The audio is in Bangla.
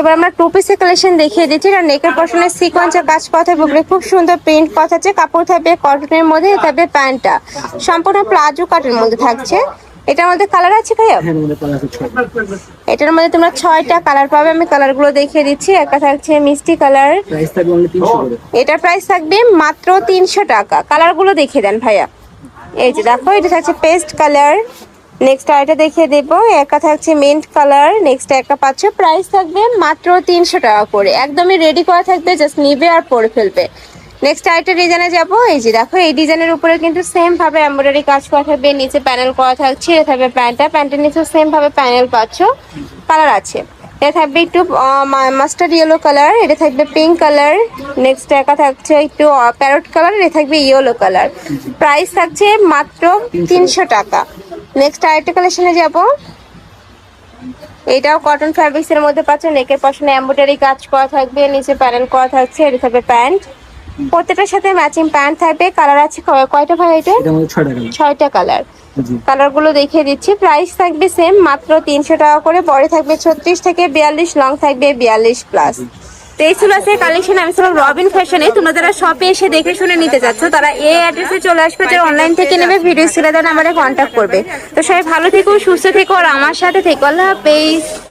এবার আমরা টু পিসের কালেকশন দেখিয়ে দিচ্ছি। এটা নেকের পশনে সিকোয়েন্সের কাজ থাকবে উপরে খুব সুন্দর প্রিন্ট করা থাকছে। কাপড় থাকবে কটনের মধ্যে থাকবে প্যান্টটা। সম্পূর্ণ প্লাজো কাটের মধ্যে থাকছে। এটার মধ্যে কালার আছে ভাইয়া? হ্যাঁ কালার আছে এটার মধ্যে তোমরা ছয়টা কালার পাবে। আমি কালারগুলো দেখিয়ে দিচ্ছি। একটা থাকছে মিষ্টি কালার এটার প্রাইস থাকবে মাত্র তিনশো টাকা। কালারগুলো দেখিয়ে দেন ভাইয়া। এই যে দেখো এটা থাকছে পেস্ট কালার নেক্সট আরেকটা দেখিয়ে দেবো। একটা থাকছে মিন্ট কালার নেক্সট একটা পাচ্ছ। প্রাইস থাকবে মাত্র তিনশো টাকা করে। একদমই রেডি করা থাকবে জাস্ট নিবে আর পরে ফেলবে। নেক্সট আরেকটা ডিজাইনে যাব। এই যে দেখো, এই ডিজাইনের উপরে কিন্তু সেম ভাবে এমব্রয়ডারি কাজ করা থাকবে, নিচে প্যানেল করা থাকছে এটা থাকবে প্যান্টটা। প্যান্টের নিচে সেম ভাবে প্যানেল পাচ্ছ। কালার আছে। এটা থাকবে একটু মাস্টার্ড ইয়েলো কালার এটা থাকবে পিঙ্ক কালার নেক্সট একা থাকছে একটু প্যারট কালার এটা থাকবে ইয়েলো কালার প্রাইস থাকছে মাত্র তিনশো টাকা। নেক্সট আরেকটা কালেকশনে যাব। এটাও কটন ফ্যাব্রিক্স এর মধ্যে পাচ্ছ নেকের পশনে এমব্রয়ডারি কাজ করা থাকবে নিচে প্যানেল করা থাকছে এটা থাকবে প্যান্ট প্রত্যেকটার সাথে ম্যাচিং প্যান্ট থাকবে কালার আছে কয়- কয়টা ভাই এটা ছয়টা কালার কালার কালারগুলো দেখিয়ে দিচ্ছি। প্রাইস থাকবে সেম মাত্র তিনশো টাকা করে বড় থাকবে ছত্রিশ থেকে বিয়াল্লিশ লং থাকবে বিয়াল্লিশ প্লাস তো এই কালেকশন আমি রবিন ফ্যাশনে তোমরা যারা শপে এসে দেখে শুনে নিতে তারা এই অ্যাড্রেসে চলে আসবে অনলাইন থেকে নেবে ভিডিও সিলে দেন আমাদের কন্ট্যাক্ট করবে। তো সবাই ভালো থেকো, সুস্থ থেকো, আর আমার সাথে থেকো। আল্লাহ